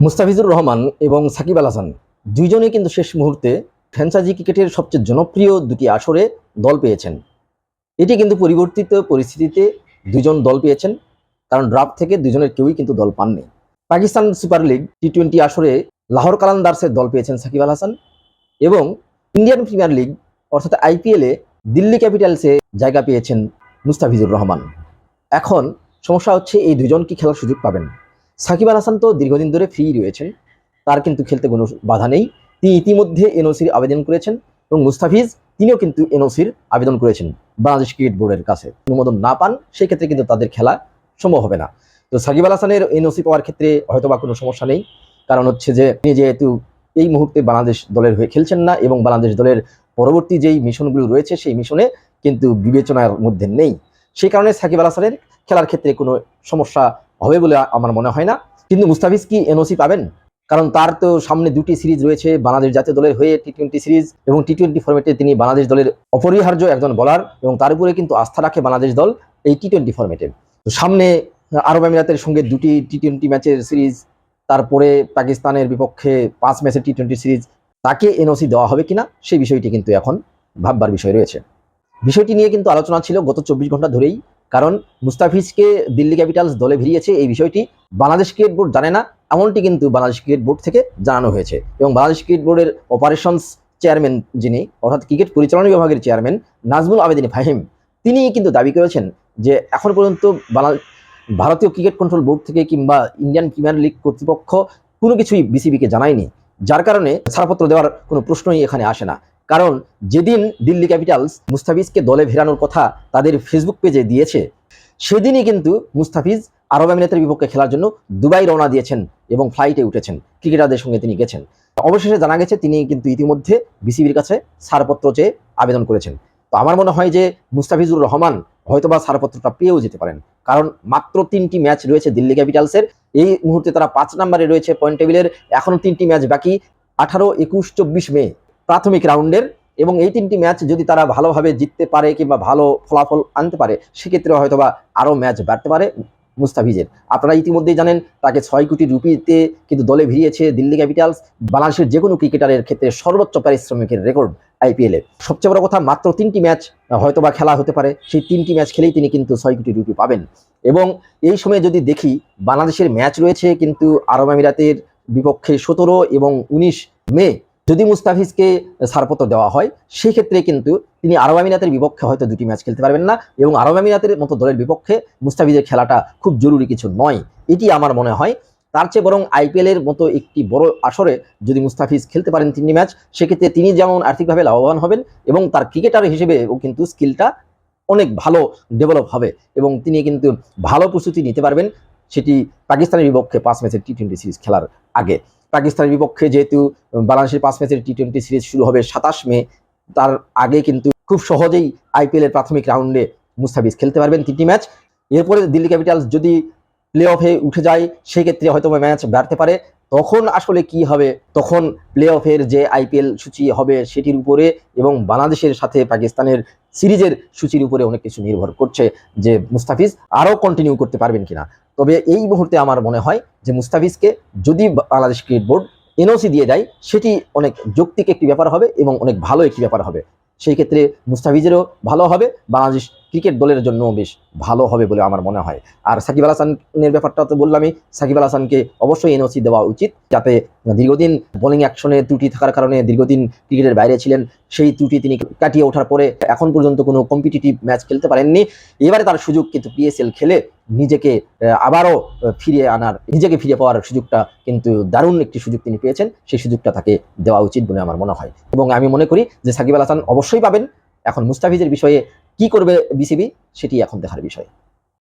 মুস্তাফিজুর রহমান এবং সাকিব আল হাসান দুইজনেই কিন্তু শেষ মুহূর্তে ফ্র্যাঞ্চাইজি ক্রিকেটের সবচেয়ে জনপ্রিয় দুটি আসরে দল পেয়েছেন। এটি কিন্তু পরিবর্তিত পরিস্থিতিতে দুজন দল পেয়েছেন, কারণ ড্রাফট থেকে দুজনের কেউই কিন্তু দল পাননি। Pakistan super league T twenty আসরে লাহোর কালান্দার্সের দল পেয়েছেন সাকিব আল হাসান এবং ইন্ডিয়ান প্রিমিয়ার লিগ, অর্থাৎ আইপিএলে দিল্লি ক্যাপিটালসে জায়গা পেয়েছেন মুস্তাফিজুর রহমান। এখন সমস্যা হচ্ছে এই দুজন কি খেলার সুযোগ পাবেন। সাকিব আল হাসান তো দীর্ঘদিন ধরে ফ্রি রয়েছেন। তার কিন্তু খেলতে কোনো বাধা নেই। তিনি ইতিমধ্যে এনওসির আবেদন করেছেন এবং মুস্তাফিজ, তিনিও কিন্তু এনওসির আবেদন করেছেন বাংলাদেশ ক্রিকেট বোর্ডের কাছে। অনুমোদন না পান সেই ক্ষেত্রে কিন্তু তাদের খেলা সম্ভব হবে না। তো সাকিব আল হাসানের এনওসি পাওয়ার ক্ষেত্রে হয়তো বা কোনো সমস্যা নেই। কারণ হচ্ছে যে, তিনি যেহেতু এই মুহূর্তে বাংলাদেশ দলের হয়ে খেলছেন না এবং বাংলাদেশ দলের পরবর্তী যেই মিশনগুলো রয়েছে, সেই মিশনে কিন্তু বিবেচনার মধ্যে নেই। সেই কারণে সাকিব আল হাসানের খেলার ক্ষেত্রে কোনো সমস্যা হবে বলে আমার মনে হয় না। কিন্তু মুস্তাফিজ কি এনওসি পাবেন? কারণ তার তো সামনে দুটি সিরিজ রয়েছে, বাংলাদেশ জাতীয় দলের হয়ে টি টোয়েন্টি সিরিজ এবং টি টোয়েন্টি ফর্মেটে তিনি বাংলাদেশ দলের অপরিহার্য একজন বলার এবং তার উপরে কিন্তু আস্থা রাখে বাংলাদেশ দল এই টি টোয়েন্টি ফর্মেটে তো সামনে আরব আমিরাতের সঙ্গে দুটি টি টোয়েন্টি ম্যাচের সিরিজ, তারপরে পাকিস্তানের বিপক্ষে পাঁচ ম্যাচের টি টোয়েন্টি সিরিজ, তাকে এনওসি দেওয়া হবে কিনা সেই বিষয়টি কিন্তু এখন ভাববার বিষয় রয়েছে। বিষয়টি নিয়ে কিন্তু আলোচনা ছিল গত চব্বিশ ঘণ্টা ধরেই। কারণ মুস্তাফিজকে দিল্লি ক্যাপিটালস দলে ভিড়িয়েছে এই বিষয়টি বাংলাদেশ ক্রিকেট বোর্ড জানে না, এমনটি কিন্তু বাংলাদেশ ক্রিকেট বোর্ড থেকে জানানো হয়েছে। এবং বাংলাদেশ ক্রিকেট বোর্ডের অপারেশনস চেয়ারম্যান যিনি, অর্থাৎ ক্রিকেট পরিচালনা বিভাগের চেয়ারম্যান নাজমুল আবেদিন ফাহিম, তিনি কিন্তু দাবি করেছেন যে এখন পর্যন্ত ভারতীয় ক্রিকেট কন্ট্রোল বোর্ড থেকে কিংবা ইন্ডিয়ান প্রিমিয়ার লিগ কর্তৃপক্ষ কোনো কিছুই বিসিবিকে জানায়নি, যার কারণে ছাড়পত্র দেওয়ার কোনো প্রশ্নই এখানে আসে না। কারণ যেদিন দিল্লি ক্যাপিটালস মুস্তাফিজকে দলে ফেরানোর কথা তাদের ফেসবুক পেজে দিয়েছে, সেদিনই কিন্তু মুস্তাফিজ আরব আমিরাতের বিপক্ষে খেলার জন্য দুবাই রওনা দিয়েছেন এবং ফ্লাইটে উঠেছেন। ক্রিকেটারদের সঙ্গে তিনি গেছেন। অবশেষে জানা গেছে তিনি কিন্তু ইতিমধ্যে বিসিবির কাছে ছাড়পত্র চেয়ে আবেদন করেছেন। তো আমার মনে হয় যে মুস্তাফিজুর রহমান হয়তোবা ছাড়পত্রটা পেয়েও যেতে পারেন। কারণ মাত্র তিনটি ম্যাচ রয়েছে দিল্লি ক্যাপিটালসের। এই মুহূর্তে তারা পাঁচ নম্বরে রয়েছে পয়েন্ট টেবিলের। এখনও তিনটি ম্যাচ বাকি। আঠারো, একুশ, চব্বিশ মে প্রাথমিক রাউন্ডের এবং এই তিনটি ম্যাচ যদি তারা ভালোভাবে জিততে পারে কিংবা ভালো ফলাফল আনতে পারে সেক্ষেত্রে হয়তোবা আরও ম্যাচ বাড়তে পারে মুস্তাফিজের। আপনারা ইতিমধ্যেই জানেন, তাকে ছয় কোটি রুপিতে কিন্তু দলে ভিড়িয়েছে দিল্লি ক্যাপিটালস, বাংলাদেশের যে কোনো ক্রিকেটারের ক্ষেত্রে সর্বোচ্চ পারিশ্রমিকের রেকর্ড আইপিএলে। সবচেয়ে বড় কথা, মাত্র তিনটি ম্যাচ হয়তোবা খেলা হতে পারে, সেই তিনটি ম্যাচ খেলেই তিনি কিন্তু ছয় কোটি রুপি পাবেন। এবং এই সময়ে যদি দেখি, বাংলাদেশের ম্যাচ রয়েছে কিন্তু আরব আমিরাতের বিপক্ষে সতেরো এবং উনিশ মে যদি মুস্তাফিজকে ছাড়পত্র দেওয়া হয় সেই ক্ষেত্রে কিন্তু তিনি আরব আমিরাতের বিপক্ষে হয়তো দুটি ম্যাচ খেলতে পারবেন না এবং আরব আমিরাতের মতো দলের বিপক্ষে মুস্তাফিজের খেলাটা খুব জরুরি কিছু নয়। এটি আমার মনে হয়। তার চেয়ে বরং আইপিএলের মতো একটি বড় আসরে যদি মুস্তাফিজ খেলতে পারেন তিনটি ম্যাচ, সেক্ষেত্রে তিনি যেমন আর্থিকভাবে লাভবান হবেন এবং তার ক্রিকেটার হিসেবেও কিন্তু স্কিলটা অনেক ভালো ডেভেলপ হবে এবং তিনি কিন্তু ভালো প্রস্তুতি নিতে পারবেন সেটি পাকিস্তানের বিপক্ষে পাঁচ ম্যাচের টি টোয়েন্টি সিরিজ খেলার আগে। পাকিস্তানের বিপক্ষে যেহেতু বাংলাদেশের পাঁচ ম্যাচের টি টোয়েন্টি সিরিজ শুরু হবে সাতাশ মে, তার আগে কিন্তু খুব সহজেই আইপিএলের প্রাথমিক রাউন্ডে মুস্তাফিজ খেলতে পারবেন তিনটি ম্যাচ। এরপরে দিল্লি ক্যাপিটালস যদি প্লে অফে উঠে যায়, সেক্ষেত্রে হয়তো ম্যাচ বাড়তে পারে। তখন আসলে কি হবে? তখন প্লে অফের যে আইপিএল সূচি হবে সেটির উপরে এবং বাংলাদেশের সাথে পাকিস্তানের সিরিজের সূচির উপরে অনেক কিছু নির্ভর করছে যে মুস্তাফিজ আরও কন্টিনিউ করতে পারবেন কিনা। তবে এই মুহূর্তে আমার মনে হয় যে মুস্তাফিজকে যদি বাংলাদেশ ক্রিকেট বোর্ড এনওসি দিয়ে দেয়, সেটি অনেক যৌক্তিক একটি ব্যাপার হবে এবং অনেক ভালো একটি ব্যাপার হবে। সেই ক্ষেত্রে মুস্তাফিজেরও ভালো হবে, বাংলাদেশ ক্রিকেট দলের জন্য বেশ ভালো হবে বলে আমার মনে হয়। আর সাকিব আল হাসানের ব্যাপারটা তো বললামই, সাকিব আল হাসানকে অবশ্যই এনওসি দেওয়া উচিত যাতে দীর্ঘদিন বোলিং অ্যাকশনে ত্রুটি থাকার কারণে দীর্ঘদিন ক্রিকেটের বাইরে ছিলেন, সেই ত্রুটি তিনি কাটিয়ে ওঠার পরে এখন পর্যন্ত কোনো কম্পিটিটিভ ম্যাচ খেলতে পারেননি। এবারে তার সুযোগ কিন্তু পিএসএল খেলে নিজেকে আবারও ফিরিয়ে আনার, নিজেকে ফিরে পাওয়ার সুযোগটা কিন্তু দারুণ একটি সুযোগ তিনি পেয়েছেন। সেই সুযোগটা তাকে দেওয়া উচিত বলে আমার মনে হয়। এবং আমি মনে করি যে সাকিব আল হাসান অবশ্যই পাবেন। এখন মুস্তাফিজের বিষয়ে কি করবে বিসিবি সেটি এখন দেখার বিষয়।